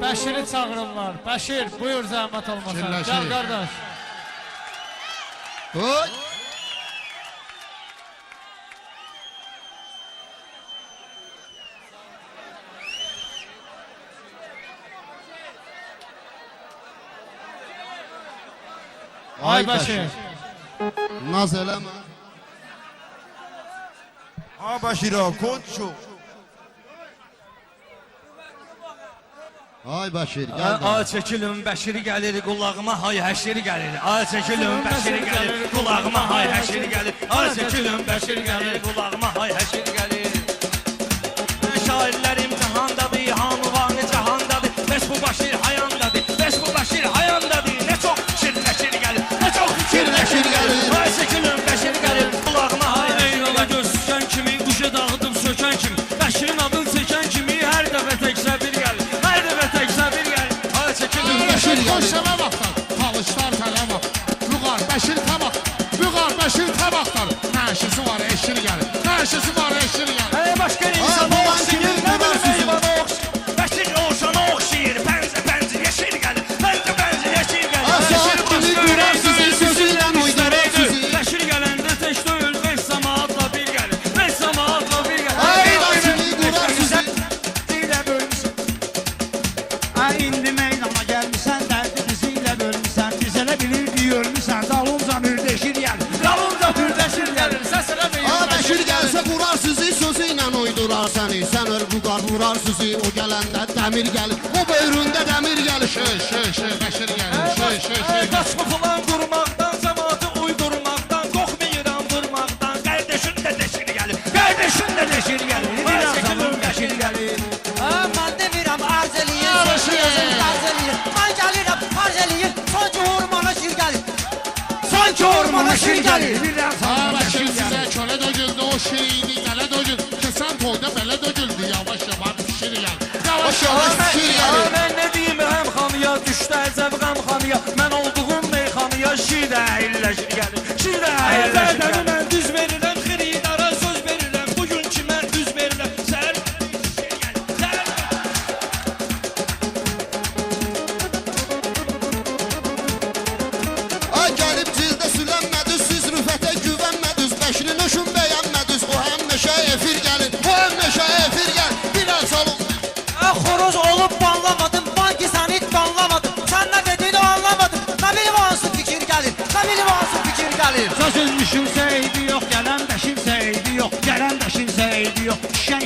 Bəşiri çağırırlar. Bəşir, buyur zəhmət olmasa. Gəl qardaş. Oy! Ay Bəşir. Naz eləmə. Ha Bəşirov, konçuq. Ay Bəşir, gəl. Ay çəkilin, Bəşir gəlir qulağıma, hay həşir gəlir. Ay çəkilin, Bəşir gəlir qulağıma, hay həşir gəlir. Ay çəkilin, Bəşir gəlir qulağıma, hay həşir dəmir gəlir, bu böyründə dəmir gəlir, şöy, şöy, şöy, qəşir gəlir, şöy, şöy, şöy. Qaçma falan durmaqdan, cəmatı uydurmaqdan, qoxmayıram durmaqdan, qardeşin də deşir gəlir, qardeşin də deşir gəlir, mən çəkilim qəşir gəlir. Ha, mən demirəm, arz eləyir, sözüm arz eləyir, mən gəlirəm, arz eləyir, sanki ormana şir gəlir, sanki ormana şir gəlir. seviyor Şen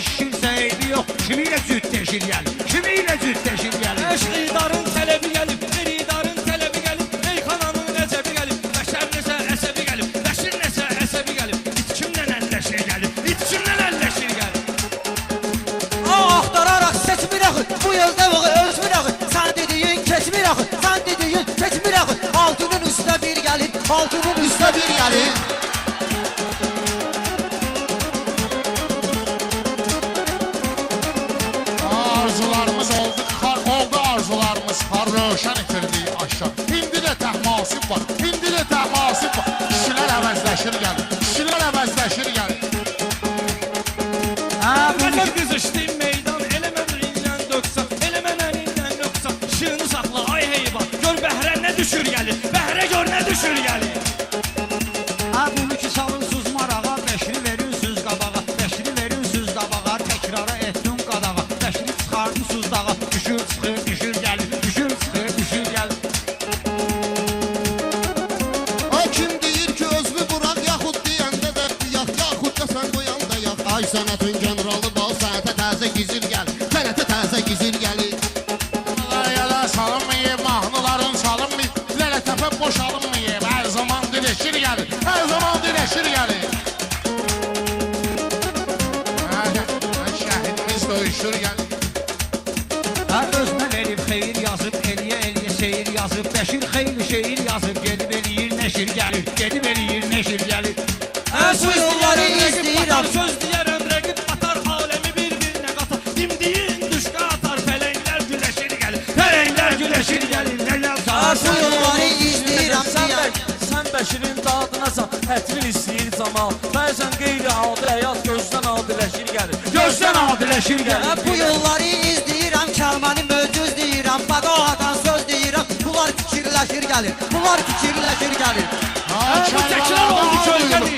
tətil istəyir camal Bəzən qeyri-adi həyat gözdən adiləşir gəlir Gözdən adiləşir gəlir Bu yolları izləyirəm, kəlməni möcüz deyirəm Faqohadan söz deyirəm, bunlar fikirləşir gəlir Bunlar fikirləşir gəlir Ha, bu təkrar oldu kölgədir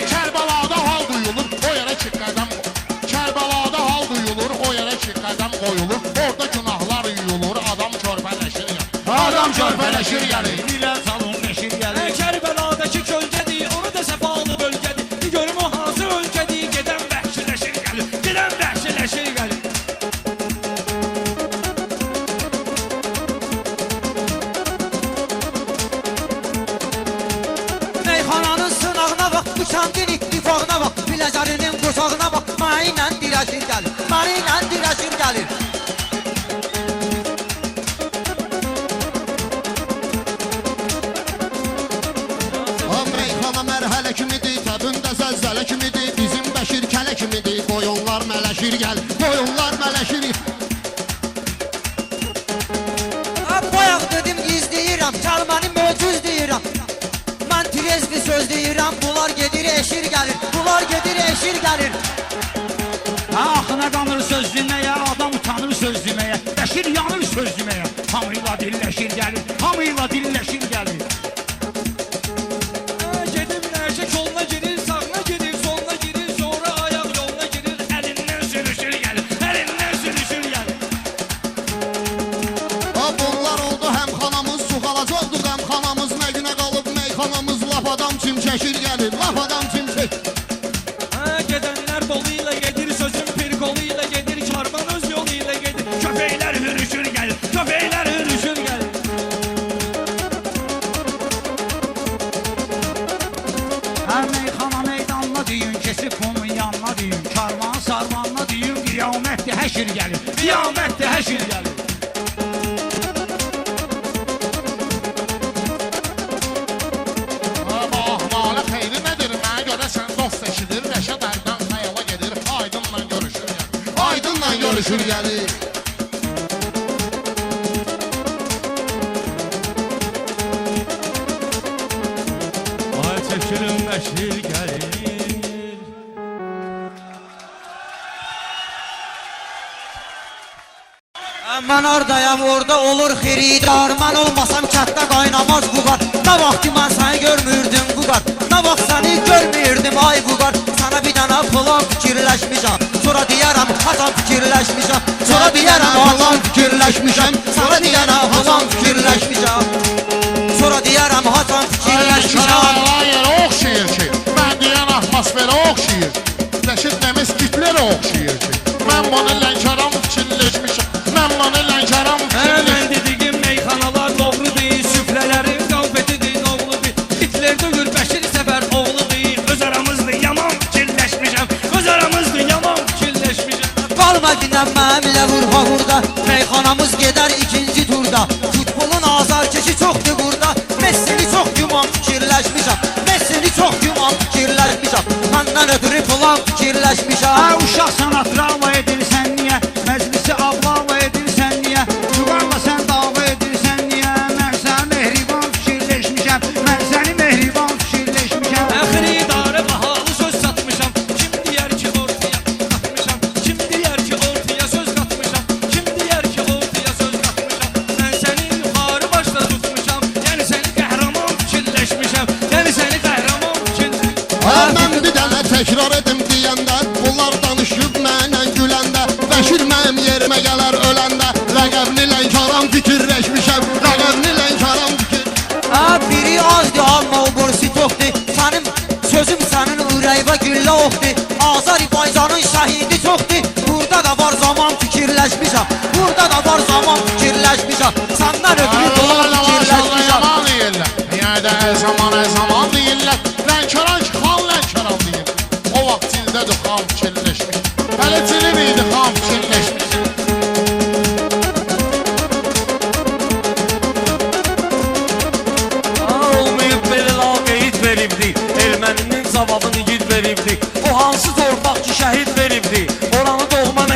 dirəşir gəlir O meyxana mərhələ kimidir, təbündə zəlzələ kimidir. Bizim Bəşir kələ kimidir, boyunlar mələşir gəl Boyunlar mələşir Bayaq dedim izləyirəm, kəlməni möcüz deyirəm Mən trezli söz deyirəm, bunlar gedir eşir gəlir Bunlar gedir eşir gəlir Axına qanır söz deməyə Adam utanır söz deməyə Bəşir yanır söz deməyə Hamıyla dilləşir gəlir Hamıyla dilləşir gəlir Qiyamətdir həşir gəlir Mən oradayam, orada olur xiridar Mən olmasam kətdə qaynamaz bu qar Nə vaxtı mən səni görmürdüm bu qar Nə vaxt səni görmürdüm ay bu qar Sənə bir dənə plan fikirləşmişəm. Sonra deyərəm hatam fikirləşmişəm. Sonra deyərəm hatam fikirləşmişəm. Sonra deyərəm hatam fikirləşmişəm. Sonra deyərəm hatam fikirləşmişəm. Hayır, oxşayır ki. Mən deyən atmosferə oxşayır. Qalma dinlənməyimlə vurha burada Meyxanamız gedər ikinci turda. Futbolun azar keşi çoxdur burada. Messini çox güman fikirləşmişəm Messini çox güman fikirləşmişəm Məndən ötürü plan fikirləşmişəm Hə uşaqsan atrava edirsən təkrar edim deyəndə Bunlar danışıb mənlə güləndə Bəşir mənim yerimə gələr öləndə Rəqəbli Lənkəran fikirləşmişəm Rəqəbli Lənkəran fikir Hə biri azdır amma o borsi çoxdur. Sənin sözüm sənin ürəyivə güllə oxdur. Azərbaycanın şəhidi çoxdur. Burada da var zaman fikirləşmişəm. Burada da var zaman fikirləşmişəm. Səndən ötürü plan Allah maşallah fikirləşmişəm. yaman deyirlər. Yəni də zaman zaman deyirlər.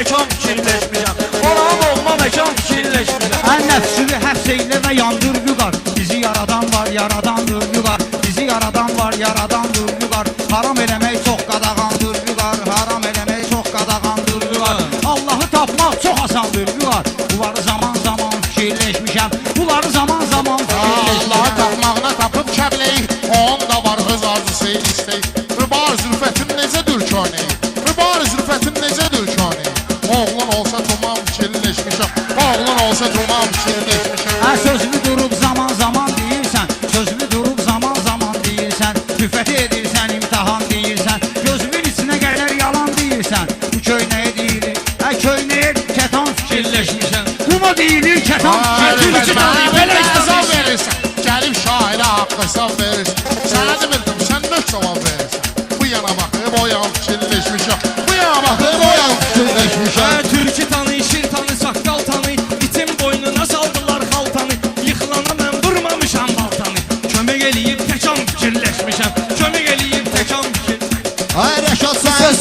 Məkan fikirləşmirəm Oranı doğma məkan fikirləşmirəm Ən nəfsini həbs eylə və yandır vüqar Bizi yaradan var, yaradandır vüqar Bizi yaradan var, yaradandır vüqar Haram eləmək çox qadağandır vüqar Haram eləmək çox qadağandır vüqar Allahı tapmaq çox asandır Centro Mal,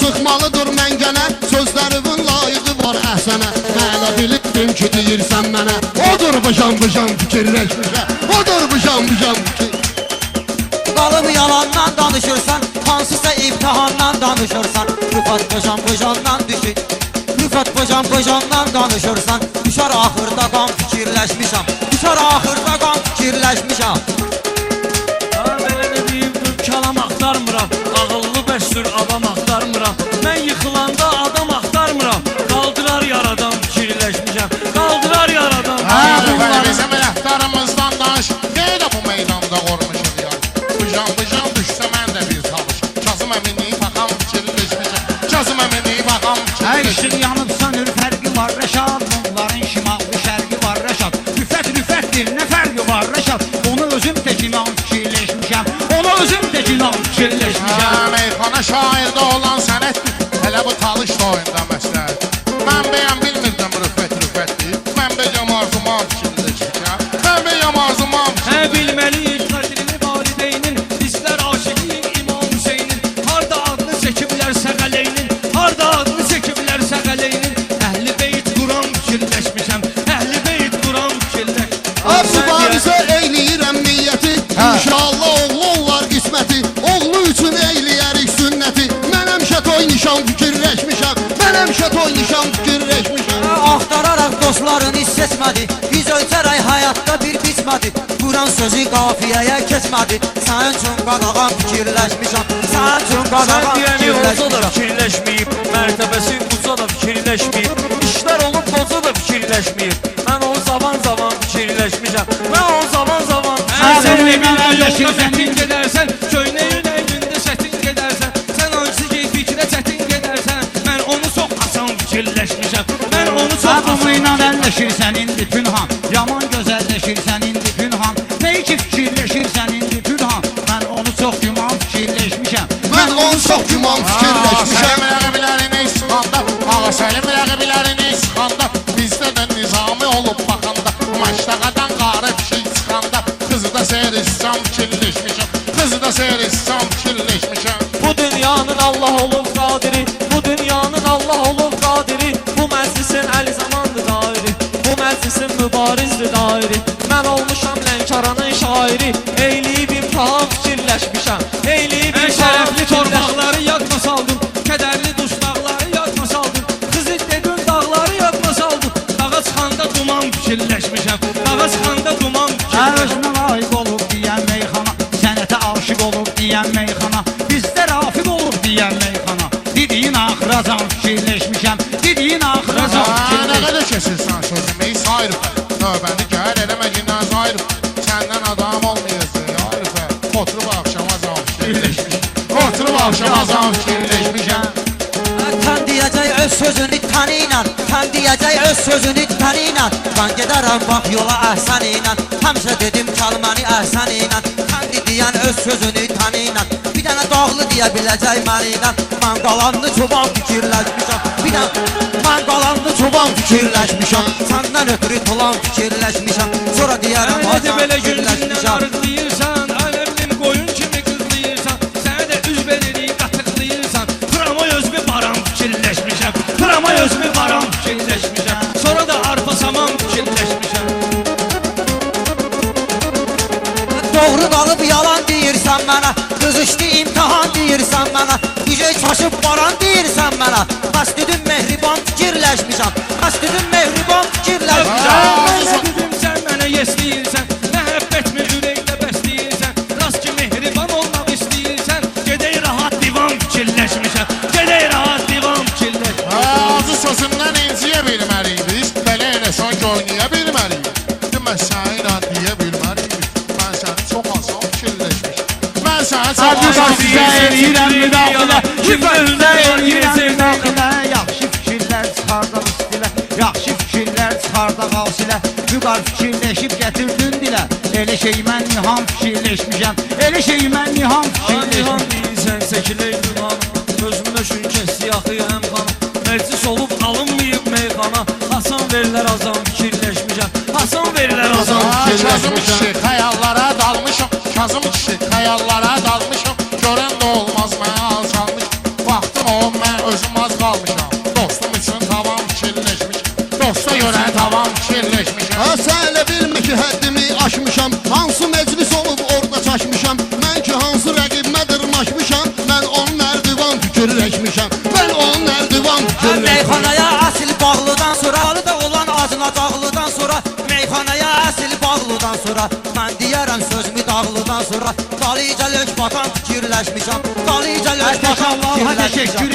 Çıxmalıdır məngənə Sözlərimin layiqi var əhsənə Hələ bilirdim ki deyirsən mənə Odur bıcan bıcan fikirləş Odur bıcan bıcan fikir. Qalım yalandan danışırsan Hansısa imtihandan danışırsan Rüfat bıcan bıcandan düşür Rüfat bıcan bıcandan danışırsan Düşər axırda qan fikirləşmişəm. Düşər axırda qan fikirləşmişəm. Sana belə nə deyim, dur kəlam axtarmıram Ağıllı bəşsür adam yıkılan Liechtenstein. Onların hiç seçmedi Biz ölçerək həyatda bir biçmedi Quran sözü qafiyəyə keçmedi Sən üçün qadağan fikirləşmişəm Sən üçün qadağan fikirləşmişəm da fikirləşməyib Mərtəbəsi uca da fikirləşməyib İşlər olub boza da fikirləşməyib Mən o zaman zaman fikirləşmişəm Mən o zaman zaman Sən sənlə minlə yolda çətin gedərsən Köynə yünəyində çətin gedərsən Sən ölçü gey fikrə çətin gedərsən onu çox asan fikirləşmişəm Mən onu çox asan Taşır Ben giderim bak yola ahsan inan. Hamza dedim kalmanı ahsan inan. Kandi diyen öz sözünü tan inan. Bir tane doğulu diye bileceğim ben inan. Ben kalanlı çoban fikirleşmişim Bir tane ben kalanlı çoban fikirleşmişim Senden ötürü tolan fikirleşmişim Sonra diyerim Öyle de böyle günler Qaşıb baran deyirsən mənə Bəs dedim dostlar fikirləşib gətirdin dilə Elə şey mən niham fikirləşmişəm Elə şey mən niham fikirləşmişəm dağlıdan sonra Mən deyərəm sözümü dağlıdan sonra. Dalıca lök batan fikirləşmişəm Dalıca lök batan fikirləşmişəm Hər təşəkkür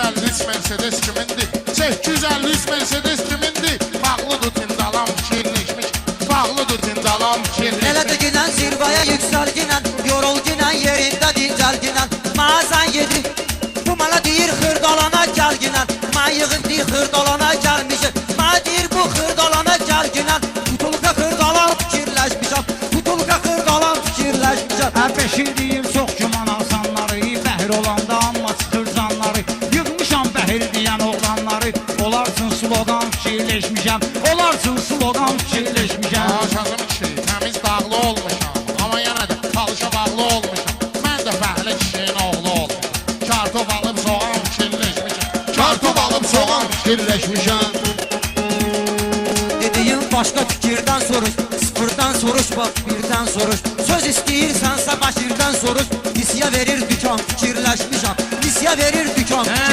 853 Mercedes kimindi? 853 Mercedes kimindi? Bağlıdır dindalam kirleşmiş. Bağlıdır dindalam kirleşmiş. Elə də ginen zirvaya yüksel ginen Yorul ginen yerinde dincel ginen. Mağazan yedi Bu mala deyir hırdalana gel ginen. Mayığın deyir hırdalana gelmişim Ma deyir bu hırdalana gel ginen. Tutulka hırdalan fikirleşmişim Tutulka hırdalan fikirleşmişim Əbəşir deyir fikirləşmişəm Dediyin başqa fikirdən soruş Sıfırdan soruş, bax birdən soruş. Söz istəyirsənsə Başirdən soruş. Nisya verir dükan fikirləşmişəm Nisya verir dükan fikirləşmişəm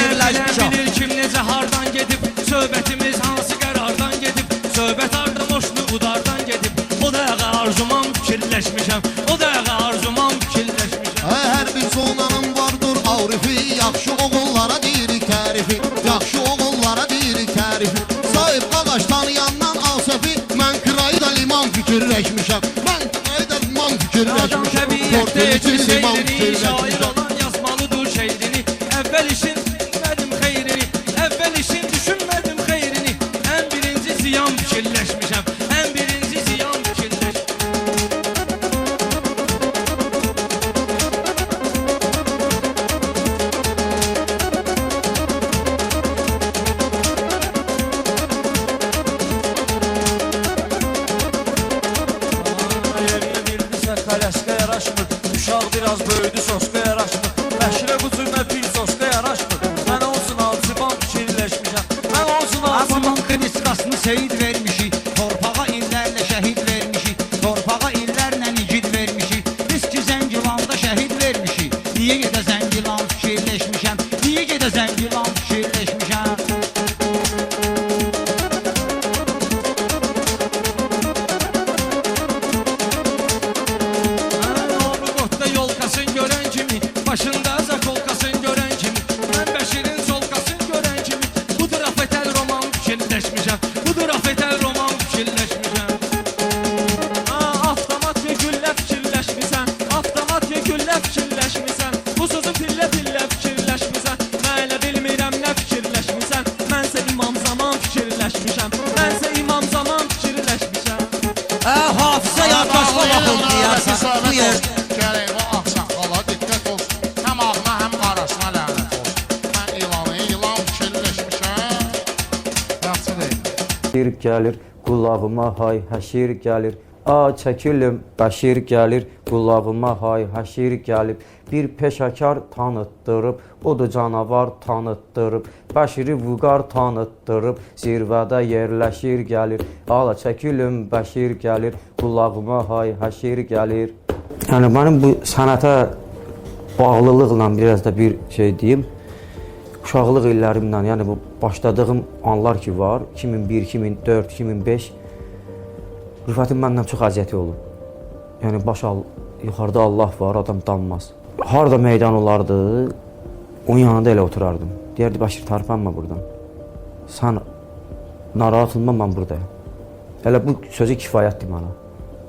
gəlir, qulağıma hay həşir gəlir. A çəkilim bəşir gəlir, qulağıma hay həşir gəlib. Bir peşəkar tanıtdırıb, o da canavar tanıtdırıb. Bəşiri vüqar tanıtdırıb, zirvədə yerləşir gəlir. Ala çəkilim bəşir gəlir, qulağıma hay həşir gəlir. Yəni mənim bu sənətə bağlılıqla biraz da bir şey deyim. Uşaqlıq illərimdən, yəni bu başladığım anlar ki var, 2001, 2004, 2005 Rüfətin məndən çox əziyyəti olub. Yəni baş al, yuxarıda Allah var, adam danmaz. Harda meydan olardı, onun yanında elə oturardım. Deyərdi Bəşir tərpənmə burdan. Sən narahat olma, mən buradayam. Elə bu sözü kifayətdir mənə.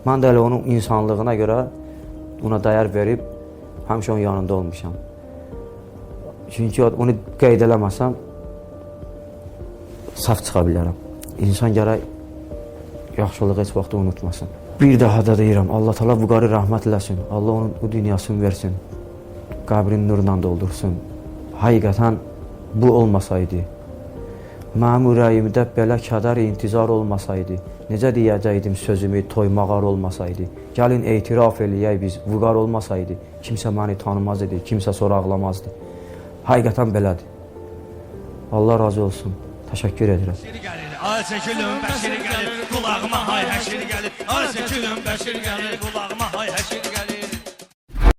Mən də elə onun insanlığına görə buna dəyər verib həmişə onun yanında olmuşam. Çünki onu qeyd eləməsəm saf çıxa bilərəm. İnsan gərək yaxşılığı heç vaxt unutmasın. Bir daha da deyirəm, Allah Taala vüqarı rəhmət eləsin. Allah onun bu dünyasını versin. Qəbrini nurla doldursun. Həqiqətən bu olmasaydı, mənim ürəyimdə belə kədər intizar olmasaydı, necə deyəcəydim sözümü toymağar olmasaydı. Gəlin etiraf eləyək biz, vüqar olmasaydı, kimsə məni tanımaz idi, kimsə soraqlamazdı. Həqiqətən belədir. Allah razı olsun. Təşəkkür edirəm. Ay çəkilin Bəşir. Ay çəkilin Bəşir